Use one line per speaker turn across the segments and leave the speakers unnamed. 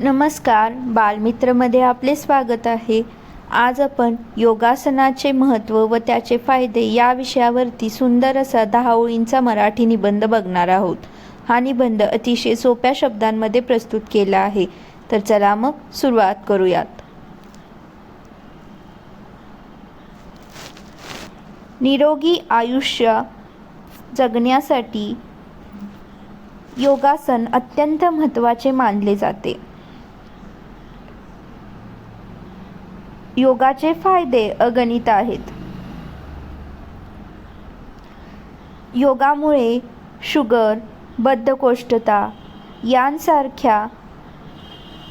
नमस्कार बालमित्रमध्ये आपले स्वागत आहे. आज आपण योगासनाचे महत्त्व व त्याचे फायदे या विषयावरती सुंदर असा दहा ओळींचा मराठी निबंध बघणार आहोत. हा निबंध अतिशय सोप्या शब्दांमध्ये प्रस्तुत केला आहे. तर चला मग सुरुवात करूयात. निरोगी आयुष्य जगण्यासाठी योगासन अत्यंत महत्त्वाचे मानले जाते. योगाचे फायदे अगणित आहेत. योगामुळे शुगर बद्धकोष्ठता यांसारख्या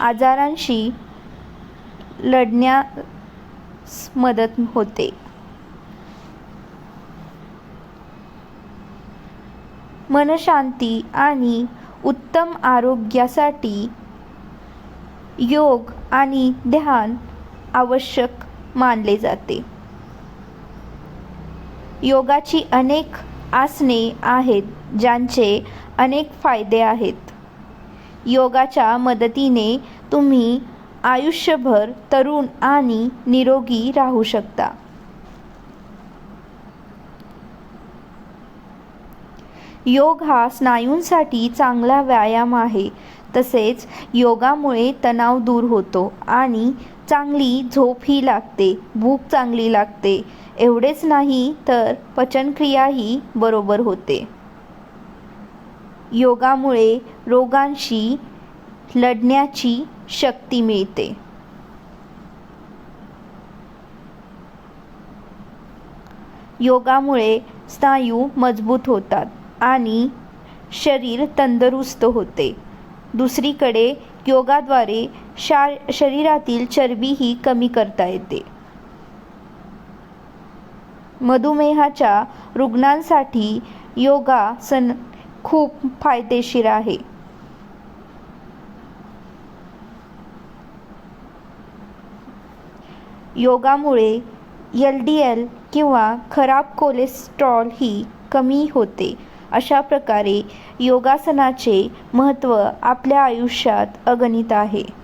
आजारांशी लढण्यास मदत होते. मनशांती आणि उत्तम आरोग्यासाठी योग आणि ध्यान आवश्यक मानले जाते. योगाची अनेक आसने आहेत ज्यांचे अनेक फायदे आहेत. योगाच्या मदतीने तुम्ही आयुष्यभर तरुण आणि निरोगी राहू शकता. योग हा स्नायूंसाठी चांगला व्यायाम आहे तसेच योगामुळे तणाव दूर होतो आणि चांगली झोपही लागते भूक चांगली लागते. एवढेच नाही तर पचनक्रियाही बरोबर होते. योगामुळे रोगांशी लढण्याची शक्ती मिळते. योगामुळे स्नायू मजबूत होतात आणि शरीर तंदुरुस्त होते. दुसरीकडे योगाद्वारे शा शरीरातील चरबीही कमी करता येते. मधुमेहाच्या रुग्णांसाठी योगासन खूप फायदेशीर आहे. योगामुळे एल डी एल किंवा खराब कोलेस्ट्रॉल ही कमी होते. अशा प्रकारे योगासनाचे महत्त्व आपल्या आयुष्यात अगणित आहे.